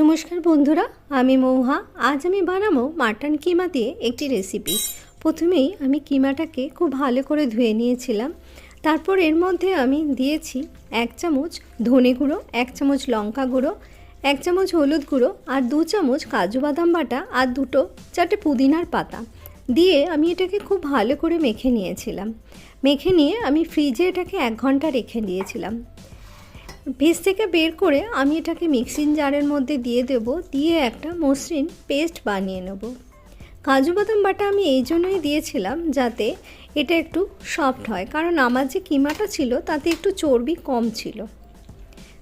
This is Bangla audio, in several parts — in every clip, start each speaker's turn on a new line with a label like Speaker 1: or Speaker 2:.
Speaker 1: নমস্কার বন্ধুরা, আমি মৌহা। আজ আমি বানাবো মাটন কিমা দিয়ে একটি রেসিপি প্রথমেই আমি কিমাটাকে খুব ভালো করে ধুয়ে নিয়েছিলাম। তারপর এর মধ্যে আমি দিয়েছি এক চামচ ধনে গুঁড়ো, এক চামচ লঙ্কা গুঁড়ো, এক চামচ হলুদ গুঁড়ো আর দু চামচ কাজু বাদাম বাটা আর দুটো চারটে পুদিনার পাতা। দিয়ে আমি এটাকে খুব ভালো করে মেখে নিয়েছিলাম। মেখে নিয়ে আমি ফ্রিজে এটাকে এক ঘণ্টা রেখে দিয়েছিলাম। ফ্রিজ থেকে বের করে আমি এটাকে মিক্সিং জারের মধ্যে দিয়ে দেব, দিয়ে একটা মসৃণ পেস্ট বানিয়ে নেব। কাজু বাদাম বাটা আমি এই জন্যই দিয়েছিলাম যাতে এটা একটু সফট হয়, কারণ আমার যে কিমাটা ছিল তাতে একটু চর্বি কম ছিল।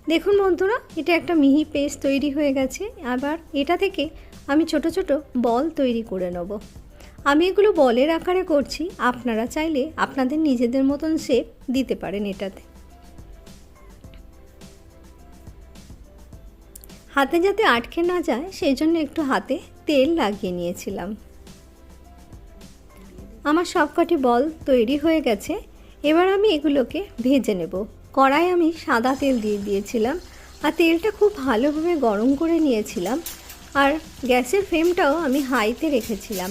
Speaker 1: দেখুন বন্ধুরা, এটা একটা মিহি পেস্ট তৈরি হয়ে গেছে, আবার এটা থেকে আমি ছোট ছোট বল তৈরি করে নেব। আমি এগুলো বলের আকারে করছি, আপনারা চাইলে আপনাদের নিজেদের মতন শেপ দিতে পারেন এটাতে। হাতে যাতে আটকে না যায়, সেই জন্য একটু হাতে তেল লাগিয়ে নিয়েছিলাম। আমার সবকটি বল তৈরি হয়ে গেছে। এবার আমি এগুলোকে ভেজে নেব। কড়াই আমি সাদা তেল দিয়ে দিয়েছিলাম আর তেলটা খুব ভালোভাবে গরম করে নিয়েছিলাম আর গ্যাসের ফ্লেমটাও আমি হাইতে রেখেছিলাম।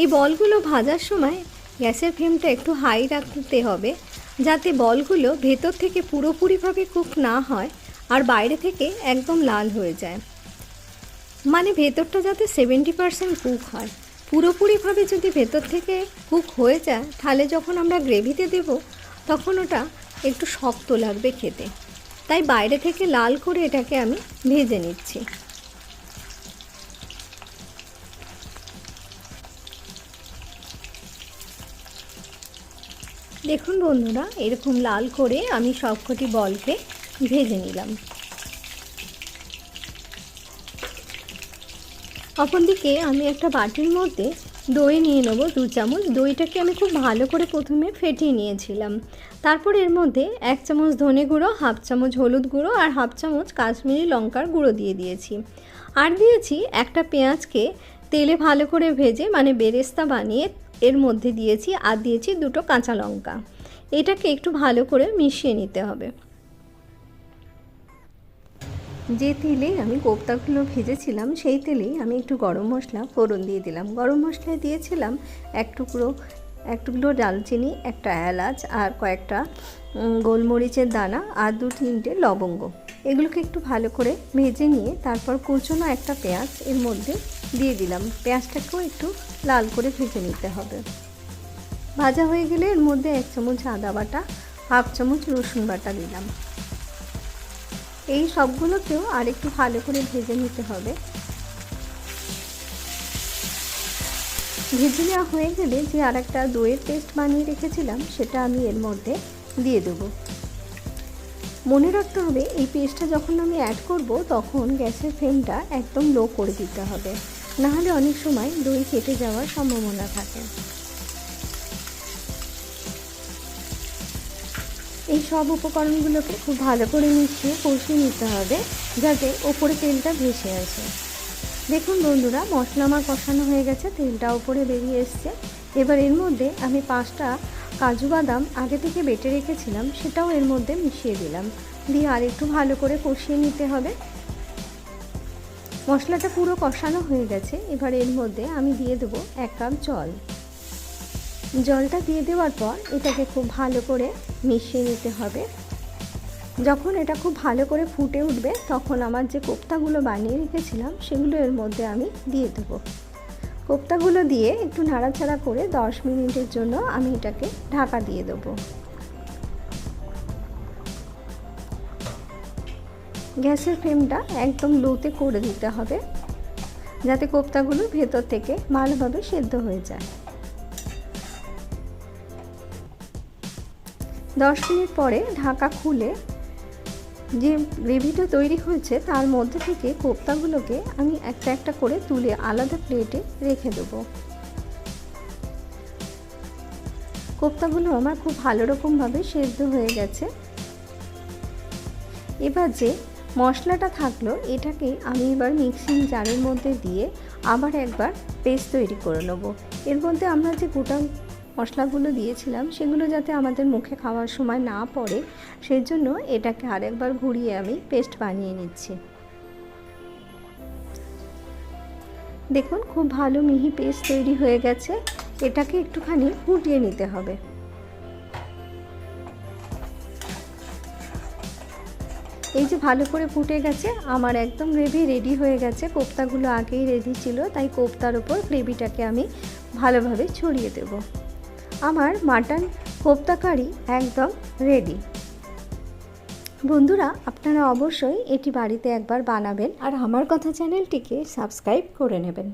Speaker 1: এই বলগুলো ভাজার সময় গ্যাসের ফ্লেমটা একটু হাই রাখতে হবে যাতে বলগুলো ভেতর থেকে পুরোপুরিভাবে কুক না হয়। আর বাইরে থেকে একদম লাল হয়ে যায়। মানে ভেতরটা যাতে সেভেন্টি পারসেন্ট কুক হয়। পুরোপুরিভাবে যদি ভেতর থেকে কুক হয়ে যায়, তাহলে যখন আমরা গ্রেভিতে দেব, তখন ওটা একটু শক্ত লাগবে খেতে। তাই বাইরে থেকে লাল করে এটাকে আমি ভেজে নিচ্ছি। দেখুন বন্ধুরা, এরকম লাল করে আমি সবকটি বলকে ভেজে নিলাম। অপরদিকে আমি একটা বাটির মধ্যে দই নিয়ে নেব, দু চামচ। দইটাকে আমি খুব ভালো করে প্রথমে ফেটিয়ে নিয়েছিলাম। তারপর এর মধ্যে এক চামচ ধনে গুঁড়ো, হাফ চামচ হলুদ গুঁড়ো আর হাফ চামচ কাশ্মীরি লঙ্কার গুঁড়ো দিয়ে দিয়েছি। আর দিয়েছি একটা পেঁয়াজকে তেলে ভালো করে ভেজে মানে বেরেস্তা বানিয়ে এর মধ্যে দিয়েছি। আর দিয়েছি দুটো কাঁচা লঙ্কা। এটাকে একটু ভালো করে মিশিয়ে নিতে হবে। যে তেলে আমি কোপ্তাগুলো ভেজেছিলাম, সেই তেলেই আমি একটু গরম মশলা ফোড়ন দিয়ে দিলাম। গরম মশলায় দিয়েছিলাম এক টুকরো এক টুকরো ডালচিনি, একটা এলাচ আর কয়েকটা গোলমরিচের দানা আর দু তিনটে লবঙ্গ। এগুলোকে একটু ভালো করে ভেজে নিয়ে তারপর কুচনো একটা পেঁয়াজ এর মধ্যে দিয়ে দিলাম। পেঁয়াজটাকেও একটু লাল করে ভেজে নিতে হবে। ভাজা হয়ে গেলে এর মধ্যে এক চামচ আদা বাটা, হাফ চামচ রসুন বাটা দিলাম। এই সবগুলোকেও আর একটু ভালো করে ভেজে নিতে হবে। ভেজে নেওয়া হয়ে গেলে যে আর একটা দইয়ের পেস্ট বানিয়ে রেখেছিলাম, সেটা আমি এর মধ্যে দিয়ে দেবো। মনে রাখতে হবে, এই পেস্টটা যখন আমি অ্যাড করব, তখন গ্যাসের ফ্লেমটা একদম লো করে দিতে হবে। নাহলে অনেক সময় দই কেটে যাওয়ার সম্ভাবনা থাকে। এই সব উপকরণগুলোকে খুব ভালো করে মিশিয়ে কষিয়ে নিতে হবে যাতে ওপরে তেলটা ভেসে আসে। দেখুন বন্ধুরা, মশলা আমার কষানো হয়ে গেছে, তেলটা ওপরে বেরিয়ে এসছে। এবার এর মধ্যে আমি পাঁচটা কাজু বাদাম আগে থেকে বেটে রেখেছিলাম, সেটাও এর মধ্যে মিশিয়ে দিলাম। দিয়ে আর একটু ভালো করে কষিয়ে নিতে হবে। মশলাটা পুরো কষানো হয়ে গেছে, এবার এর মধ্যে আমি দিয়ে দেবো এক কাপ জল। জলটা দিয়ে দেওয়ার পর এটাকে খুব ভালো করে মিশিয়ে নিতে হবে। যখন এটা খুব ভালো করে ফুটে উঠবে, তখন আমার যে কোপ্তাগুলো বানিয়ে রেখেছিলাম, সেগুলো এর মধ্যে আমি দিয়ে দেবো। কোপ্তাগুলো দিয়ে একটু নাড়াচাড়া করে দশ মিনিটের জন্য আমি এটাকে ঢাকা দিয়ে দেবো। গ্যাসের ফ্লেমটা একদম লোতে করে দিতে হবে, যাতে কোপ্তাগুলো ভেতর থেকে ভালোভাবে সেদ্ধ হয়ে যায়। দশ মিনিট পরে ঢাকা খুলে যে গ্রেভিটা তৈরি হয়েছে, তার মধ্যে থেকে কোপ্তাগুলোকে আমি একটা একটা করে তুলে আলাদা প্লেটে রেখে দেবো। কোপ্তাগুলো আমার খুব ভালো রকমভাবে সেদ্ধ হয়ে গেছে। এবার যে মশলাটা থাকল, এটাকে আমি এবার মিক্সিং জারের মধ্যে দিয়ে আবার একবার পেস্ট তৈরি করে নেব। এর মধ্যে আমরা যে গোটা মশলাগুলো দিয়েছিলাম, সেগুলো যাতে আমাদের মুখে খাওয়ার সময় না পড়ে সেই জন্য এটাকে আরেকবার ঘুরিয়ে আমি পেস্ট বানিয়ে নিচ্ছি। দেখুন, খুব ভালো মিহি পেস্ট তৈরি হয়ে গেছে, এটাকে একটুখানি ফুটিয়ে নিতে হবে। এই যে ভালো করে ফুটে গেছে, আমার একদম গ্রেভি রেডি হয়ে গেছে, কোপ্তাগুলো আগেই রেডি ছিল, তাই কোপ্তার ওপর গ্রেভিটাকে আমি ভালোভাবে ছড়িয়ে দেব। আমার মাটন কোপ্তা কারি একদম রেডি বন্ধুরা, আপনারা অবশ্যই এটি বাড়িতে একবার বানাবেন। আর আমার কথা চ্যানেলটিকে সাবস্ক্রাইব করে নেবেন।